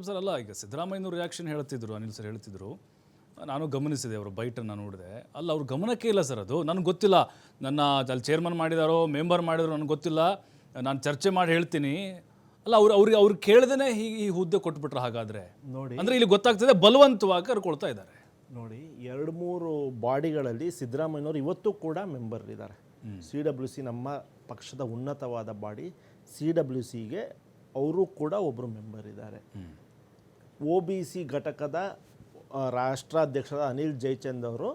Sir ಅಲ್ಲ ಈಗ ಸಿದ್ದರಾಮಯ್ಯನವ್ರು ರಿಯಾಕ್ಷನ್ ಹೇಳ್ತಿದ್ರು ಅನಿಲ್ ಸರ್ ಹೇಳ್ತಿದ್ರು ನಾನು ಗಮನಿಸಿದೆ ಅವರು ಬೈಟನ್ನು ನೋಡಿದೆ. ಅಲ್ಲ ಅವ್ರ ಗಮನಕ್ಕೆ ಇಲ್ಲ ಸರ್ ಅದು. ನನಗೆ ಗೊತ್ತಿಲ್ಲ. ನನ್ನ ಅಲ್ಲಿ ಚೇರ್ಮನ್ ಮಾಡಿದಾರೋ ಮೆಂಬರ್ ಮಾಡಿದಾರೋ ನನಗೆ ಗೊತ್ತಿಲ್ಲ. ನಾನು ಚರ್ಚೆ ಮಾಡಿ ಹೇಳ್ತೀನಿ. ಅಲ್ಲ ಅವ್ರು ಅವ್ರಿಗೆ ಅವ್ರು ಕೇಳ್ದೇ ಹೀಗೆ ಈ ಹುದ್ದೆ ಕೊಟ್ಬಿಟ್ರೆ ಹಾಗಾದರೆ. ನೋಡಿ. ಅಂದರೆ ಇಲ್ಲಿ ಗೊತ್ತಾಗ್ತದೆ ಬಲವಂತವಾಗಿ ಕರ್ಕೊಳ್ತಾ ಇದ್ದಾರೆ. ನೋಡಿ ಎರಡು ಮೂರು ಬಾಡಿಗಳಲ್ಲಿ ಸಿದ್ದರಾಮಯ್ಯನವರು ಇವತ್ತು ಕೂಡ ಮೆಂಬರ್ ಇದ್ದಾರೆ. ಸಿ ಡಬ್ಲ್ಯೂ ಸಿ ನಮ್ಮ ಪಕ್ಷದ ಉನ್ನತವಾದ ಬಾಡಿ ಸಿ ಡಬ್ಲ್ಯೂ ಸಿಗೆ ಅವರು ಕೂಡ ಒಬ್ಬರು ಮೆಂಬರ್ ಇದ್ದಾರೆ. ಒ ಬಿ ಸಿ ಘಟಕದ ರಾಷ್ಟ್ರಾಧ್ಯಕ್ಷರ ಅನಿಲ್ ಜೈಚಂದ್ ಅವರು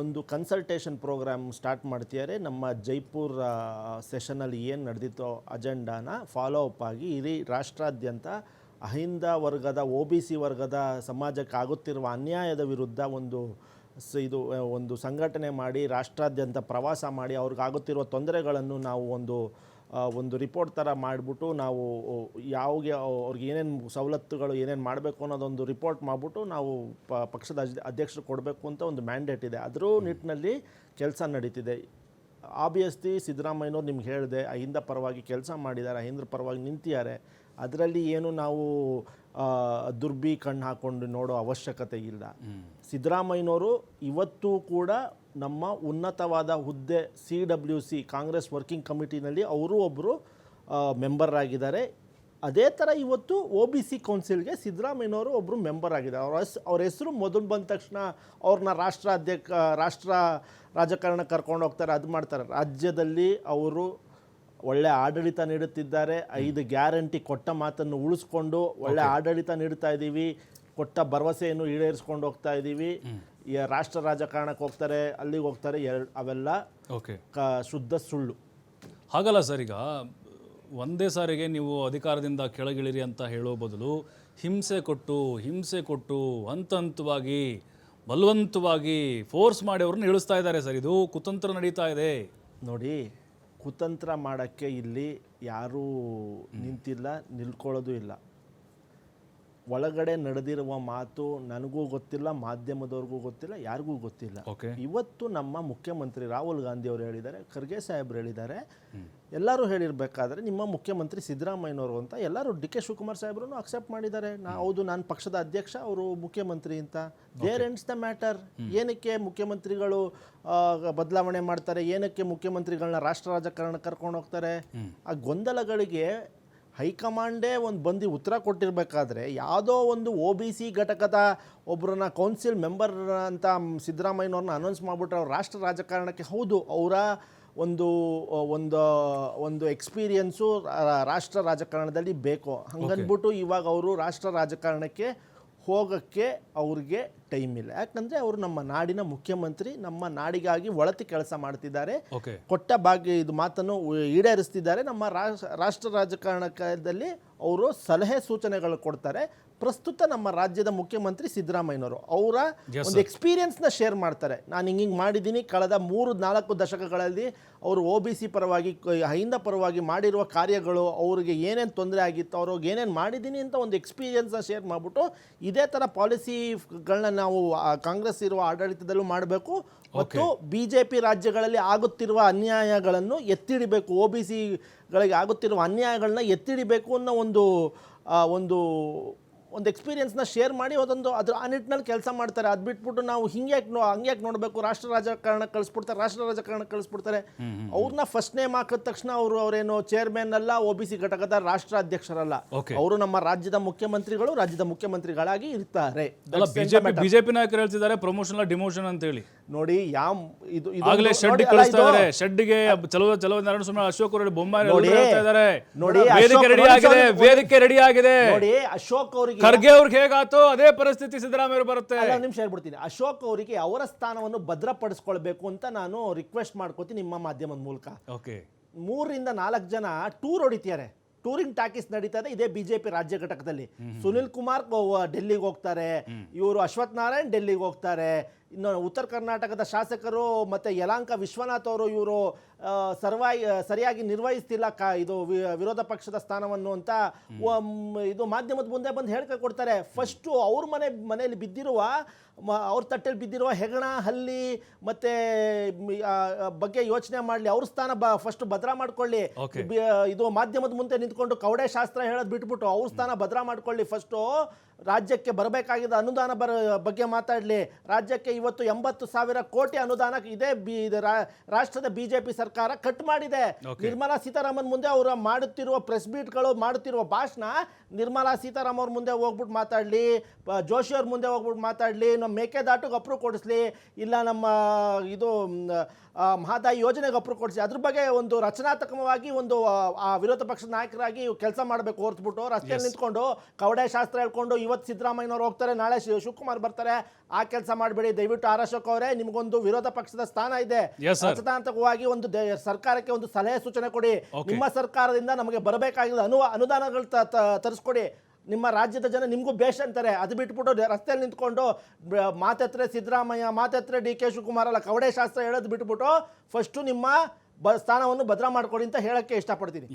ಒಂದು ಕನ್ಸಲ್ಟೇಷನ್ ಪ್ರೋಗ್ರಾಮ್ ಸ್ಟಾರ್ಟ್ ಮಾಡ್ತಿದ್ದಾರೆ. ನಮ್ಮ ಜೈಪುರ್ ಸೆಷನಲ್ಲಿ ಏನು ನಡೆದಿತ್ತೋ ಅಜೆಂಡಾನ ಫಾಲೋ ಅಪ್ ಆಗಿ ಇಡೀ ರಾಷ್ಟ್ರಾದ್ಯಂತ ಅಹಿಂದ ವರ್ಗದ, ಒ ಬಿ ಸಿ ವರ್ಗದ ಸಮಾಜಕ್ಕೆ ಆಗುತ್ತಿರುವ ಅನ್ಯಾಯದ ವಿರುದ್ಧ ಒಂದು ಇದು ಒಂದು ಸಂಘಟನೆ ಮಾಡಿ, ರಾಷ್ಟ್ರಾದ್ಯಂತ ಪ್ರವಾಸ ಮಾಡಿ ಅವ್ರಿಗಾಗುತ್ತಿರುವ ತೊಂದರೆಗಳನ್ನು ನಾವು ಒಂದು ಒಂದು ರಿಪೋರ್ಟ್ ಥರ ಮಾಡಿಬಿಟ್ಟು ನಾವು ಯಾವಾಗೆ ಅವ್ರಿಗೆ ಏನೇನು ಸವಲತ್ತುಗಳು ಏನೇನು ಮಾಡಬೇಕು ಅನ್ನೋದೊಂದು ರಿಪೋರ್ಟ್ ಮಾಡಿಬಿಟ್ಟು ನಾವು ಪ ಪಕ್ಷದ ಅಧ್ಯಕ್ಷರು ಕೊಡಬೇಕು ಅಂತ ಒಂದು ಮ್ಯಾಂಡೇಟ್ ಇದೆ. ಅದರ ನಿಟ್ಟಿನಲ್ಲಿ ಕೆಲಸ ನಡೀತಿದೆ. ಆಬ್ವಿಯಸ್ಲಿ ಸಿದ್ದರಾಮಯ್ಯನವ್ರು ನಿಮ್ಗೆ ಹೇಳಿದೆ ಅಹಿಂದ ಪರವಾಗಿ ಕೆಲಸ ಮಾಡಿದ್ದಾರೆ ಅಹಿಂದ್ರ ಪರವಾಗಿ ನಿಂತಿದ್ದಾರೆ. ಅದರಲ್ಲಿ ಏನು ನಾವು ದುರ್ಬಿ ಕಣ್ಣು ಹಾಕ್ಕೊಂಡು ನೋಡೋ ಅವಶ್ಯಕತೆ ಇಲ್ಲ. ಸಿದ್ದರಾಮಯ್ಯನವರು ಇವತ್ತು ಕೂಡ ನಮ್ಮ ಉನ್ನತವಾದ ಹುದ್ದೆ C W C Congress working ಕಮಿಟಿನಲ್ಲಿ ಅವರು ಒಬ್ಬರು ಮೆಂಬರ್ ಆಗಿದ್ದಾರೆ. ಅದೇ ಥರ ಇವತ್ತು ಒ ಬಿ ಸಿ ಕೌನ್ಸಿಲ್ಗೆ ಸಿದ್ದರಾಮಯ್ಯನವರು ಒಬ್ಬರು ಮೆಂಬರ್ ಆಗಿದ್ದಾರೆ. ಅವ್ರ ಹೆಸ್ ಅವ್ರ ಹೆಸರು ಮೊದಲು ಬಂದ ತಕ್ಷಣ ಅವ್ರನ್ನ ರಾಷ್ಟ್ರ ಅಧ್ಯಕ್ಷ ರಾಷ್ಟ್ರ ರಾಜಕಾರಣ ಕರ್ಕೊಂಡು ಹೋಗ್ತಾರೆ ಅದು ಮಾಡ್ತಾರೆ. ರಾಜ್ಯದಲ್ಲಿ ಅವರು ಒಳ್ಳೆ ಆಡಳಿತ ನೀಡುತ್ತಿದ್ದಾರೆ. ಐದು ಗ್ಯಾರಂಟಿ ಕೊಟ್ಟ ಮಾತನ್ನು ಉಳಿಸ್ಕೊಂಡು ಒಳ್ಳೆ ಆಡಳಿತ ನೀಡ್ತಾ ಇದ್ದೀವಿ. ಕೊಟ್ಟ ಭರವಸೆಯನ್ನು ಈಡೇರಿಸ್ಕೊಂಡು ಹೋಗ್ತಾ ಇದ್ದೀವಿ. ರಾಷ್ಟ್ರ ರಾಜಕಾರಣಕ್ಕೆ ಹೋಗ್ತಾರೆ ಅಲ್ಲಿಗೆ ಹೋಗ್ತಾರೆ ಎರಡು ಅವೆಲ್ಲ ಓಕೆ ಕ ಶುದ್ಧ ಸುಳ್ಳು. ಹಾಗಲ್ಲ ಸರ್ ಈಗ ಒಂದೇ ಸಾರಿಗೆ ನೀವು ಅಧಿಕಾರದಿಂದ ಕೆಳಗಿಳಿರಿ ಅಂತ ಹೇಳೋ ಬದಲು ಹಿಂಸೆ ಕೊಟ್ಟು ಹಿಂಸೆ ಕೊಟ್ಟು ಹಂತ ಹಂತವಾಗಿ ಬಲವಂತವಾಗಿ ಫೋರ್ಸ್ ಮಾಡಿ ಅವ್ರನ್ನ ಇಳಿಸ್ತಾ ಇದ್ದಾರೆ ಸರ್. ಇದು ಕುತಂತ್ರ ನಡೀತಾ ಇದೆ. ನೋಡಿ ಕುತಂತ್ರ ಮಾಡೋಕ್ಕೆ ಇಲ್ಲಿ ಯಾರೂ ನಿಂತಿಲ್ಲ ನಿಲ್ಕೊಳ್ಳೋದು ಇಲ್ಲ. ಒಳಗಡೆ ನಡೆದಿರುವ ಮಾತು ನನಗೂ ಗೊತ್ತಿಲ್ಲ ಮಾಧ್ಯಮದವ್ರಿಗೂ ಗೊತ್ತಿಲ್ಲ ಯಾರಿಗೂ ಗೊತ್ತಿಲ್ಲ. ಇವತ್ತು ನಮ್ಮ ಮುಖ್ಯಮಂತ್ರಿ ರಾಹುಲ್ ಗಾಂಧಿ ಅವರು ಹೇಳಿದ್ದಾರೆ ಖರ್ಗೆ ಸಾಹೇಬ್ರು ಹೇಳಿದ್ದಾರೆ. ಎಲ್ಲರೂ ಹೇಳಿರ್ಬೇಕಾದ್ರೆ ನಿಮ್ಮ ಮುಖ್ಯಮಂತ್ರಿ ಸಿದ್ದರಾಮಯ್ಯನವರು ಅಂತ ಎಲ್ಲರೂ ಡಿ ಕೆ ಶಿವಕುಮಾರ್ ಸಾಹೇಬ್ರು ಅಕ್ಸೆಪ್ಟ್ ಮಾಡಿದ್ದಾರೆ. ನಾ ಹೌದು ನಾನು ಪಕ್ಷದ ಅಧ್ಯಕ್ಷ ಅವರು ಮುಖ್ಯಮಂತ್ರಿ ಅಂತ. ದೇರ್ ಎಂಡ್ಸ್ ದ ಮ್ಯಾಟರ್ ಏನಕ್ಕೆ ಮುಖ್ಯಮಂತ್ರಿಗಳು ಬದಲಾವಣೆ ಮಾಡ್ತಾರೆ? ಏನಕ್ಕೆ ಮುಖ್ಯಮಂತ್ರಿಗಳನ್ನ ರಾಷ್ಟ್ರ ರಾಜಕಾರಣ ಕರ್ಕೊಂಡು ಹೋಗ್ತಾರೆ? ಆ ಗೊಂದಲಗಳಿಗೆ ಹೈಕಮಾಂಡೇ ಒಂದು ಬಂದು ಉತ್ತರ ಕೊಟ್ಟಿರಬೇಕಾದ್ರೆ ಯಾವುದೋ ಒಂದು ಒ ಬಿ ಸಿ ಘಟಕದ ಒಬ್ಬರನ್ನ ಕೌನ್ಸಿಲ್ ಮೆಂಬರ್ ಅಂತ ಸಿದ್ದರಾಮಯ್ಯನವ್ರನ್ನ ಅನೌನ್ಸ್ ಮಾಡಿಬಿಟ್ರೆ ಅವ್ರ ರಾಷ್ಟ್ರ ರಾಜಕಾರಣಕ್ಕೆ ಹೌದು ಅವರ ಒಂದು ಒಂದು ಒಂದು ಎಕ್ಸ್ಪೀರಿಯನ್ಸು ರಾಷ್ಟ್ರ ರಾಜಕಾರಣದಲ್ಲಿ ಬೇಕು. ಹಂಗನ್ಬಿಟ್ಟು ಇವಾಗ ಅವರು ರಾಷ್ಟ್ರ ರಾಜಕಾರಣಕ್ಕೆ ಹೋಗೋಕ್ಕೆ ಅವ್ರಿಗೆ ಟೈಮ್ ಇಲ್ಲ. ಯಾಕಂದರೆ ಅವರು ನಮ್ಮ ನಾಡಿನ ಮುಖ್ಯಮಂತ್ರಿ ನಮ್ಮ ನಾಡಿಗಾಗಿ ಒಳತಿ ಕೆಲಸ ಮಾಡ್ತಿದ್ದಾರೆ. ಕೊಟ್ಟ ಭಾಗ್ಯ ಇದು ಮಾತನ್ನು ಈಡೇರಿಸ್ತಿದ್ದಾರೆ. ನಮ್ಮ ರಾಷ್ಟ್ರ ರಾಜಕಾರಣದಲ್ಲಿ ಅವರು ಸಲಹೆ ಸೂಚನೆಗಳು ಕೊಡ್ತಾರೆ. ಪ್ರಸ್ತುತ ನಮ್ಮ ರಾಜ್ಯದ ಮುಖ್ಯಮಂತ್ರಿ ಸಿದ್ದರಾಮಯ್ಯನವರು. ಅವರ ಒಂದು ಎಕ್ಸ್ಪೀರಿಯನ್ಸ್ನ ಶೇರ್ ಮಾಡ್ತಾರೆ. ನಾನು ಹಿಂಗೆ ಹಿಂಗೆ ಮಾಡಿದ್ದೀನಿ ಕಳೆದ ಮೂರು ನಾಲ್ಕು ದಶಕಗಳಲ್ಲಿ ಅವರು ಒ ಬಿ ಸಿ ಪರವಾಗಿ ಅಹಿಂದ ಪರವಾಗಿ ಮಾಡಿರುವ ಕಾರ್ಯಗಳು ಅವ್ರಿಗೆ ಏನೇನು ತೊಂದರೆ ಆಗಿತ್ತು ಅವ್ರಿಗೆ ಏನೇನು ಮಾಡಿದ್ದೀನಿ ಅಂತ ಒಂದು ಎಕ್ಸ್ಪೀರಿಯನ್ಸ್ನ ಶೇರ್ ಮಾಡಿಬಿಟ್ಟು ಇದೇ ಥರ ಪಾಲಿಸಿಗಳನ್ನ ನಾವು ಕಾಂಗ್ರೆಸ್ ಇರುವ ಆಡಳಿತದಲ್ಲೂ ಮಾಡಬೇಕು. ಮತ್ತು ಬಿ ಜೆ ಪಿ ರಾಜ್ಯಗಳಲ್ಲಿ ಆಗುತ್ತಿರುವ ಅನ್ಯಾಯಗಳನ್ನು ಎತ್ತಿಡಿಬೇಕು ಒ ಬಿ ಸಿಗಳಿಗೆ ಆಗುತ್ತಿರುವ ಅನ್ಯಾಯಗಳನ್ನ ಎತ್ತಿಡಿಬೇಕು ಅನ್ನೋ ಒಂದು ಒಂದು ಒಂದು ಎಕ್ಸ್ಪೀರಿಯನ್ಸ್ನ ಶೇರ್ ಮಾಡಿ ಅದೊಂದು ಅದ್ರ ಆ ನಿಟ್ಟಿನಲ್ಲಿ ಕೆಲಸ ಮಾಡ್ತಾರೆ. ಅದು ಬಿಟ್ಬಿಟ್ಟು ನಾವು ಹಿಂಗೆ ನೋ ಹಂಗ್ಯಾಕೆ ನೋಡಬೇಕು? ರಾಷ್ಟ್ರ ರಾಜಕಾರಣ ಕಳಿಸ್ಬಿಡ್ತಾರೆ ರಾಷ್ಟ್ರ ರಾಜಕಾರಣ ಕಳಿಸ್ಬಿಡ್ತಾರೆ. ಅವ್ರನ್ನ ಫಸ್ಟ್ ನೇಮ್ ಹಾಕಿದ ತಕ್ಷಣ ಅವರು ಅವರೇನು ಚೇರ್ಮನ್ ಅಲ್ಲ ಒ ಬಿ ಸಿ ಘಟಕದ ರಾಷ್ಟ್ರ ಅಧ್ಯಕ್ಷರಲ್ಲ. ಅವರು ನಮ್ಮ ರಾಜ್ಯದ ಮುಖ್ಯಮಂತ್ರಿಗಳು ರಾಜ್ಯದ ಮುಖ್ಯಮಂತ್ರಿಗಳಾಗಿ ಇರ್ತಾರೆ. ಬಿಜೆಪಿ ನಾಯಕರು ಹೇಳ್ತಿದ್ದಾರೆ ಪ್ರಮೋಷನ್ ಡಿಮೋಷನ್ ಅಂತ ಹೇಳಿ. ನೋಡಿ ಯಾಮ್ ಇದು ಒಂದು- ಶೆಡ್ ಕಳಿಸ್ತಾ ಇದು- ಇದಾರೆ. ಶೆಡ್ಗೆ ಚಲೋ ಚಲೋ ನಾರಾಯಣ ಸ್ವಾಮಿ ಅಶೋಕ್ ಅವರು ಬೊಮ್ಮಾಯಿ ನೋಡಿ, ವೇದಿಕೆ ರೆಡಿ ಆಗಿದೆ ವೇದಿಕೆ ರೆಡಿ ಆಗಿದೆ. ನೋಡಿ ಅಶೋಕ್ ಅವರಿಗೆ ಖರ್ಗೆ ಅವ್ರಿಗೆ ಹೇಗಾತೋ ಅದೇ ಪರಿಸ್ಥಿತಿ ಸಿದ್ದರಾಮಯ್ಯ ಬರುತ್ತೆ. ನಿಮಿಷ ಹೇಳ್ಬಿಡ್ತೀನಿ. ಅಶೋಕ್ ಅವರಿಗೆ ಅವರ ಸ್ಥಾನವನ್ನು ಭದ್ರಪಡಿಸ್ಕೊಳ್ಬೇಕು ಅಂತ ನಾನು ರಿಕ್ವೆಸ್ಟ್ ಮಾಡ್ಕೋತೀನಿ ನಿಮ್ಮ ಮಾಧ್ಯಮದ ಮೂಲಕ. ಓಕೆ ಮೂರರಿಂದ ನಾಲ್ಕು ಜನ ಟೂರ್ ಹೊಡಿತಾರೆ ಟೂರಿಂಗ್ ಟಾಕೀಸ್ ನಡೀತಾ ಇದೆ. ಇದೇ ಬಿಜೆಪಿ ರಾಜ್ಯ ಘಟಕದಲ್ಲಿ. ಸುನಿಲ್ ಕುಮಾರ್ ಡೆಲ್ಲಿಗೆ ಹೋಗ್ತಾರೆ. ಇವರು ಅಶ್ವಥ್ ನಾರಾಯಣ್ ಡೆಲ್ಲಿಗೆ ಹೋಗ್ತಾರೆ. ಇನ್ನು ಉತ್ತರ ಕರ್ನಾಟಕದ ಶಾಸಕರು ಮತ್ತು ಯಲಾಂಕ ವಿಶ್ವನಾಥ್ ಅವರು ಇವರು ಸರ್ವಾಯ್ ಸರಿಯಾಗಿ ನಿರ್ವಹಿಸ್ತಿಲ್ಲ ಕ ಇದು ವಿರೋಧ ಪಕ್ಷದ ಸ್ಥಾನವನ್ನು ಅಂತ ಇದು ಮಾಧ್ಯಮದ ಮುಂದೆ ಬಂದು ಹೇಳಿಕೆ ಕೊಡ್ತಾರೆ. ಫಸ್ಟು ಅವ್ರ ಮನೆ ಮನೆಯಲ್ಲಿ ಬಿದ್ದಿರುವ ಮ- ಅವ್ರ ತಟ್ಟೆಯಲ್ಲಿ ಬಿದ್ದಿರುವ ಹೆಗಣ ಹಲ್ಲಿ ಮತ್ತೆ ಬಗ್ಗೆ ಯೋಚನೆ ಮಾಡಲಿ ಅವ್ರ ಸ್ಥಾನ ಬ ಫಸ್ಟ್ ಭದ್ರಾ ಮಾಡ್ಕೊಳ್ಳಿ. ಇದು ಮಾಧ್ಯಮದ ಮುಂದೆ ನಿಂತ್ಕೊಂಡು ಕವಡೆ ಶಾಸ್ತ್ರ ಹೇಳೋದು ಬಿಟ್ಬಿಟ್ಟು ಅವ್ರ ಸ್ಥಾನ ಭದ್ರಾ ಮಾಡ್ಕೊಳ್ಳಿ ಫಸ್ಟು. ರಾಜ್ಯಕ್ಕೆ ಬರಬೇಕಾಗಿದ್ದ ಅನುದಾನ ಬರ ಬಗ್ಗೆ ಮಾತಾಡಲಿ. ರಾಜ್ಯಕ್ಕೆ ಇವತ್ತು ಎಂಬತ್ತು ಸಾವಿರ ಕೋಟಿ ಅನುದಾನ ಇದೇ ಬಿ ಇದು ರಾಷ್ಟ್ರದ ಬಿಜೆಪಿ ಜೆ ಪಿ ಸರ್ಕಾರ ಕಟ್ ಮಾಡಿದೆ. ನಿರ್ಮಲಾ ಸೀತಾರಾಮನ್ ಮುಂದೆ ಅವರು ಮಾಡುತ್ತಿರುವ ಪ್ರೆಸ್ ಮೀಟ್ಗಳು ಮಾಡುತ್ತಿರುವ ಭಾಷಣ ನಿರ್ಮಲಾ ಸೀತಾರಾಮನ್ ಅವ್ರ ಮುಂದೆ ಹೋಗ್ಬಿಟ್ಟು ಮಾತಾಡಲಿ ಜೋಶಿ ಅವ್ರ ಮುಂದೆ ಹೋಗ್ಬಿಟ್ಟು ಮಾತಾಡಲಿ ನಮ್ಮ ಮೇಕೆದಾಟಿಗೆ ಅಪ್ರೂವ್ ಕೊಡಿಸ್ಲಿ ಇಲ್ಲ ನಮ್ಮ ಇದು ಮಹಾದಾಯಿ ಯೋಜನೆಗೆ ಅಪ್ರೂವ್ ಕೊಡಿಸಿ. ಅದ್ರ ಬಗ್ಗೆ ಒಂದು ರಚನಾತ್ಮಕವಾಗಿ ಒಂದು ವಿರೋಧ ಪಕ್ಷದ ನಾಯಕರಾಗಿ ಕೆಲಸ ಮಾಡಬೇಕು ಹೊರತುಬಿಟ್ಟು ರಸ್ತೆಯಲ್ಲಿ ನಿಂತ್ಕೊಂಡು ಕವಡೆ ಶಾಸ್ತ್ರ ಹೇಳ್ಕೊಂಡು ಇವತ್ತು ಸಿದ್ದರಾಮಯ್ಯನವ್ರು ಹೋಗ್ತಾರೆ ನಾಳೆ ಶಿವ- ಶಿವಕುಮಾರ್ ಬರ್ತಾರೆ ಆ ಕೆಲಸ ಮಾಡಬೇಡಿ. ದಯವಿಟ್ಟು ಆರ್ ಅಶೋಕ್ ಅವರೇ ನಿಮಗೊಂದು ವಿರೋಧ ಪಕ್ಷದ ಸ್ಥಾನ ಇದೆ. Yes, ಒಂದು ಸರ್ಕಾರಕ್ಕೆ ಒಂದು ಸಲಹೆ ಸೂಚನೆ ಕೊಡಿ. ನಿಮ್ಮ ಸರ್ಕಾರದಿಂದ ನಮಗೆ ಬರಬೇಕಾಗಿರೋ ಅನು ಅನುದಾನಗಳು ತರಿಸ್ಕೊಡಿ. ನಿಮ್ಮ ರಾಜ್ಯದ ಜನ ನಿಮಗೂ ಬೇಷ್ ಅಂತಾರೆ. ಅದು ಬಿಟ್ಬಿಟ್ಟು ರಸ್ತೆಯಲ್ಲಿ ನಿಂತ್ಕೊಂಡು ಮಾತತ್ರೆ ಮಾತೆತ್ರೆ ಸಿದ್ದರಾಮಯ್ಯ ಮಾತೆತ್ರೆ ಡಿ ಕೆ ಶಿವಕುಮಾರ್ ಅಲ್ಲ ಕವಡೆ ಶಾಸ್ತ್ರ ಹೇಳೋದು ಬಿಟ್ಬಿಟ್ಟು ಫಸ್ಟು ನಿಮ್ಮ ಬ ಸ್ಥಾನವನ್ನು ಭದ್ರ ಮಾಡ್ಕೊಡಿ ಅಂತ ಹೇಳಕ್ಕೆ ಇಷ್ಟಪಡ್ತೀನಿ.